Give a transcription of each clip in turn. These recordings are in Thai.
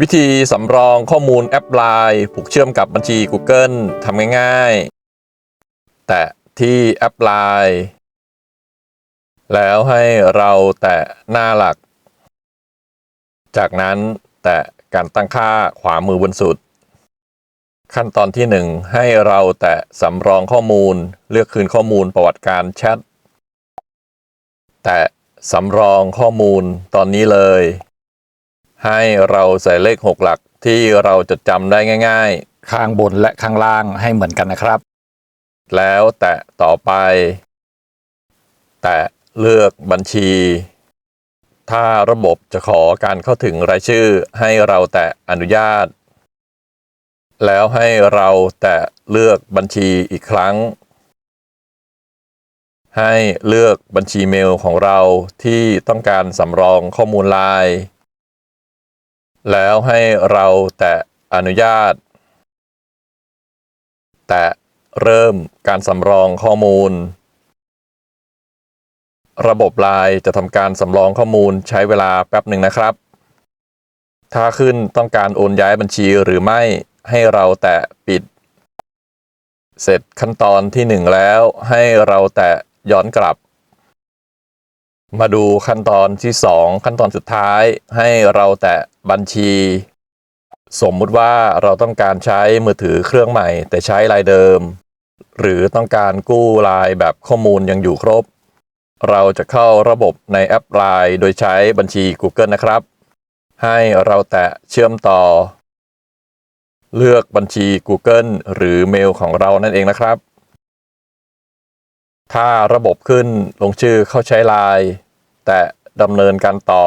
วิธีสำรองข้อมูลแอปไลน์ผูกเชื่อมกับบัญชี Google ทำง่ายๆ แตะที่แอปไลน์แล้วให้เราแตะหน้าหลัก จากนั้นแตะการตั้งค่าขวามือบนสุด ขั้นตอนที่ 1 ให้เราแตะสำรองข้อมูลเลือกคืนข้อมูลประวัติการแชท แตะสำรองข้อมูลตอนนี้เลย ให้เราใส่เลข 6 หลักที่เราจดจำได้ง่าย ข้างบนและข้างล่างให้เหมือนกันนะครับ ๆ แล้วแตะต่อไป แตะเลือกบัญชี ถ้าระบบจะขอการเข้าถึงรายชื่อ ให้เราแตะอนุญาต แล้วให้เราแตะเลือกบัญชีอีกครั้ง ให้เลือกบัญชีเมลของเราที่ต้องการสำรองข้อมูลไลน์ แล้วให้เราแตะอนุญาต แตะเริ่มการสำรองข้อมูล ระบบไลน์จะทำการสำรองข้อมูลใช้เวลาแป๊บหนึ่งนะครับ ถ้าขึ้นต้องการโอนย้ายบัญชีหรือไม่ให้เราแตะปิด เสร็จขั้นตอนที่ 1 แล้วให้เราแตะย้อนกลับ มาดูขั้นตอนที่ 2 ขั้นตอนสุดท้ายให้เราแตะบัญชี สมมุติว่าเราต้องการใช้มือถือเครื่องใหม่ แต่ใช้ลายเดิม หรือต้องการกู้ลายแบบข้อมูลยังอยู่ครบ เราจะเข้าระบบในแอป Line โดยใช้บัญชี Google นะครับ ให้เราแตะเชื่อมต่อ เลือกบัญชี Google หรือเมลของเรานั่นเองนะครับ ถ้าระบบขึ้นลงชื่อเข้าใช้ l ล n e แต่ดำเนินการต่อ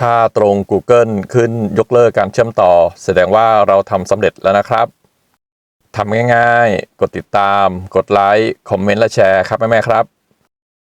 ถ้าตรง Google ขึ้นยกเลิกการเชื่อมต่อ แสดงว่าเราทำสำเร็จแล้วนะครับทำง่ายๆ กดติดตาม กดไลค์ คอมเมนต์และแชร์ครับแม่ๆครับ